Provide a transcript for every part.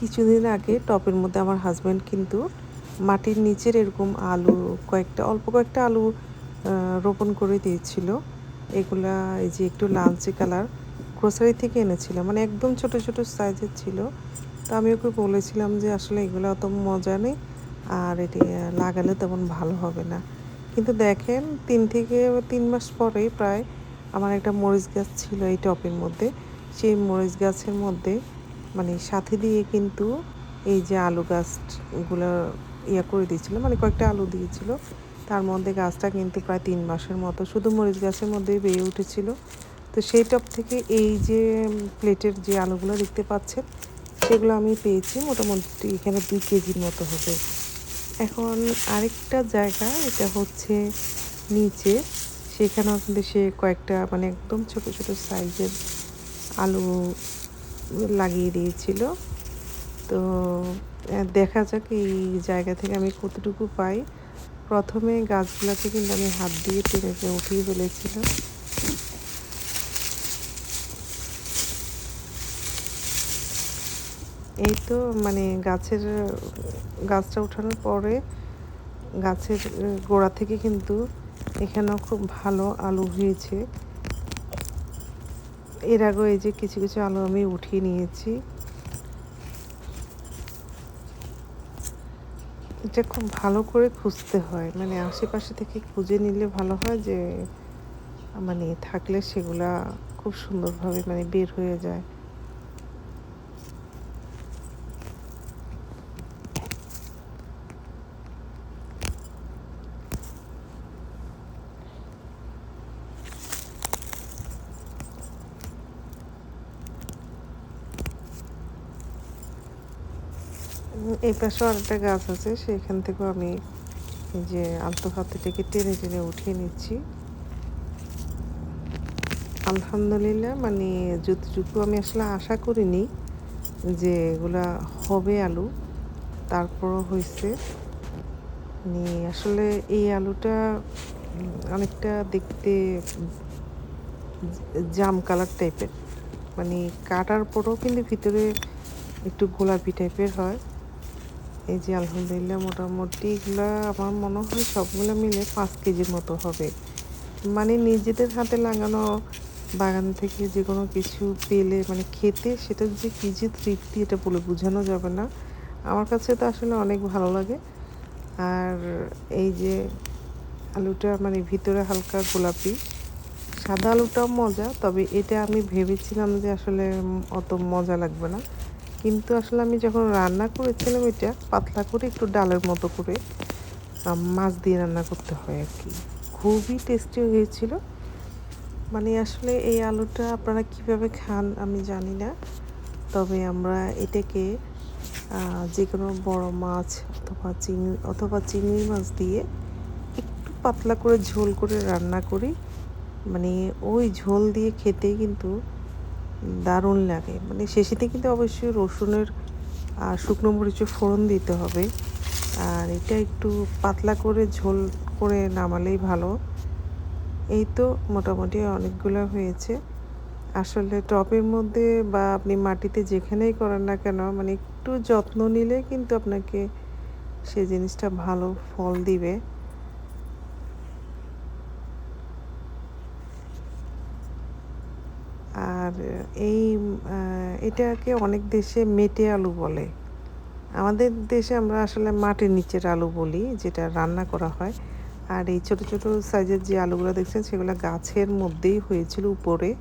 কিছুদিন আগে টপের মধ্যে আমার হাজব্যান্ড কিন্তু মাটির নিচের এরকম আলু, কয়েকটা, অল্প কয়েকটা আলু রোপণ করে দিয়েছিল। এগুলা এই যে একটু লালচে কালার গ্রোসারি থেকে এনেছিল। মানে একদম ছোট ছোট সাইজের ছিল। তো আমি ওকে বলেছিলাম যে, আসলে এগুলো অত মজা নেই। আর এটি লাগালে তেমন ভালো হবে না। কিন্তু দেখেন, তিন থেকে তিন মাস পরেই প্রায় আমার একটা মরিচ গাছ ছিল এই টপের মধ্যে। সেই মরিচ গাছের মধ্যে মানে সাথে দিয়ে কিন্তু এই যে আলু গাছগুলো ইয়া করে দিয়েছিল মানে কয়েকটা আলু দিয়েছিল। তার মধ্যে গাছটা কিন্তু প্রায় তিন মাসের মতো শুধু মরিচ গাছের মধ্যেই বেড়ে উঠেছিল। তো সেই টপ থেকে এই যে প্লেটের যে আলুগুলো দেখতে পাচ্ছেন, সেগুলো আমি পেয়েছি। মোটামুটি এখানে দুই কেজির মতো হবে। এখন আরেকটা জায়গা, এটা হচ্ছে নিচে। সেখানেও কিন্তু সে কয়েকটা মানে একদম ছোট ছোট সাইজের আলু লাগিয়ে দিয়েছিল। তো দেখা যাক এই জায়গা থেকে আমি কতটুকু পাই। প্রথমে গাছগুলোকে কিন্তু আমি হাত দিয়ে টেনে উঠিয়ে ফেলেছিলাম। এই তো মানে গাছের, গাছটা ওঠানোর পরে গাছের গোড়া থেকে কিন্তু এখানেও খুব ভালো আলু হয়েছে। এর আগে এই যে কিছু কিছু আলু আমি উঠিয়ে নিয়েছি। এটা খুব ভালো করে খুঁজতে হয়। মানে আশেপাশে থেকে খুঁজে নিলে ভালো হয় যে মানে থাকলে সেগুলা খুব সুন্দরভাবে মানে বের হয়ে যায়। এই পাশেও আরেকটা গাছ আছে সেখান থেকেও আমি এই যে আলতো থেকে টেনে টেনে উঠিয়ে নিচ্ছি। আলহামদুলিল্লাহ মানে যতটুকু আমি আসলে আশা করিনি যে এগুলা হবে আলু, তারপরও হয়েছে মানে আসলে এই আলুটা অনেকটা দেখতে জাম কালার টাইপের। মানে কাটার পরেও কিন্তু ভিতরে একটু গোলাপি টাইপের হয়। এই যে আলহামদুলিল্লাহ মোটামুটি এগুলো আমার মনে হয় সবগুলো মিলে পাঁচ কেজির মতো হবে। মানে নিজেদের হাতে লাগানো বাগান থেকে যে কোনো কিছু পেলে মানে খেতে সেটা যে কী যে তৃপ্তি এটা বলে বোঝানো যাবে না। আমার কাছে তো আসলে অনেক ভালো লাগে। আর এই যে আলুটা মানে ভিতরে হালকা গোলাপি, সাদা আলুটাও মজা, তবে এটা আমি ভেবেছিলাম যে আসলে অত মজা লাগবে না। কিন্তু আসলে আমি যখন রান্না করেছিলাম এটা, পাতলা করে একটু ডালের মতো করে মাছ দিয়ে রান্না করতে হয় আর কি। খুবই টেস্টি হয়েছিল। মানে আসলে এই আলুটা আপনারা কীভাবে খান আমি জানি না। তবে আমরা এটাকে যে কোনো বড় মাছ অথবা চিংড়ি অথবা চিংড়ি মাছ দিয়ে একটু পাতলা করে ঝোল করে রান্না করি। মানে ওই ঝোল দিয়ে খেতে কিন্তু দারুণ লাগে। মানে শেষেতে কিন্তু অবশ্যই রসুনের আর শুকনো মরিচের ফোড়ন দিতে হবে। আর এটা একটু পাতলা করে ঝোল করে নামালেই ভালো। এই তো মোটামুটি অনেকগুলো হয়েছে। আসলে টবের মধ্যে বা আপনি মাটিতে যেখানেই করেন না কেন মানে একটু যত্ন নিলে কিন্তু আপনাকে সেই জিনিসটা ভালো ফল দিবে আর এই এটাকে অনেক দেশে মেটে আলু বলে। আমাদের দেশে আমরা আসলে মাটির নিচের আলু বলি, যেটা রান্না করা হয়। আর এই ছোট ছোট সাইজের যে আলুগুলো দেখছেন, সেগুলো গাছের মধ্যেই হয়েছিল উপরে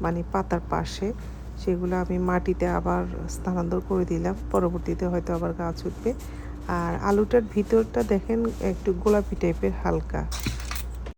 মানে পাতার পাশে। সেগুলো আমি মাটিতে আবার স্থানান্তর করে দিলাম। পরবর্তীতে হয়তো আবার গাছ উঠবে। আর আলুটার ভিতরটা দেখেন, একটু গোলাপি টাইপের হালকা।